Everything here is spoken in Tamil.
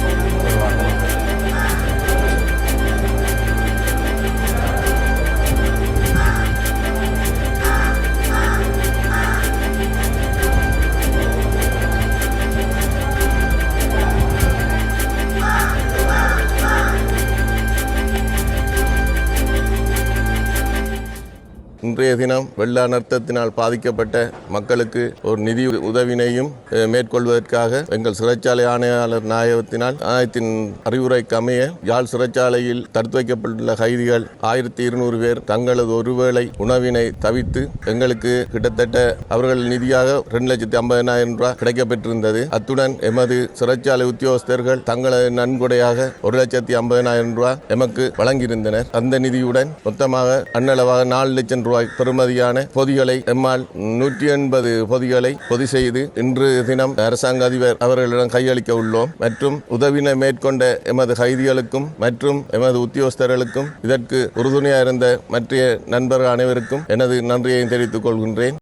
Thank you. இன்றைய தினம் வெள்ள அனர்த்தத்தினால் பாதிக்கப்பட்ட மக்களுக்கு ஒரு நிதி உதவினையும் மேற்கொள்வதற்காக எங்கள் சிறைச்சாலை ஆணையாளர் நாயகத்தினால் ஆணையத்தின் அறிவுரைக்கு அமைய யாழ் சிறைச்சாலையில் தடுத்து வைக்கப்பட்டுள்ள கைதிகள் ஆயிரத்தி இருநூறு பேர் தங்களது ஒருவேளை உணவினை தவித்து எங்களுக்கு கிட்டத்தட்ட அவர்கள் நிதியாக ரெண்டு லட்சத்தி ஐம்பதனாயிரம் ரூபாய் கிடைக்கப்பெற்றிருந்தது. அத்துடன் எமது சிறைச்சாலை உத்தியோகஸ்தர்கள் தங்களது நன்கொடையாக ஒரு லட்சத்தி ஐம்பதனாயிரம் ரூபாய் எமக்கு வழங்கியிருந்தனர். அந்த நிதியுடன் மொத்தமாக அன்னளவாக நாலு லட்சம் ரூபாய் பெறுமதியான பொதிகளை எம்மால் நூற்றி எண்பது பொதிகளை பொதி செய்து இன்று தினம் அரசாங்க அதிபர் அவர்களிடம் கையளிக்க உள்ளோம். மற்றும் உதவினை மேற்கொண்ட எமது கைதிகளுக்கும் மற்றும் எமது உத்தியோகஸ்தர்களுக்கும் இதற்கு உறுதுணையாக இருந்த மற்ற நண்பர்கள் அனைவருக்கும் எனது நன்றியை தெரிவித்துக் கொள்கின்றேன்.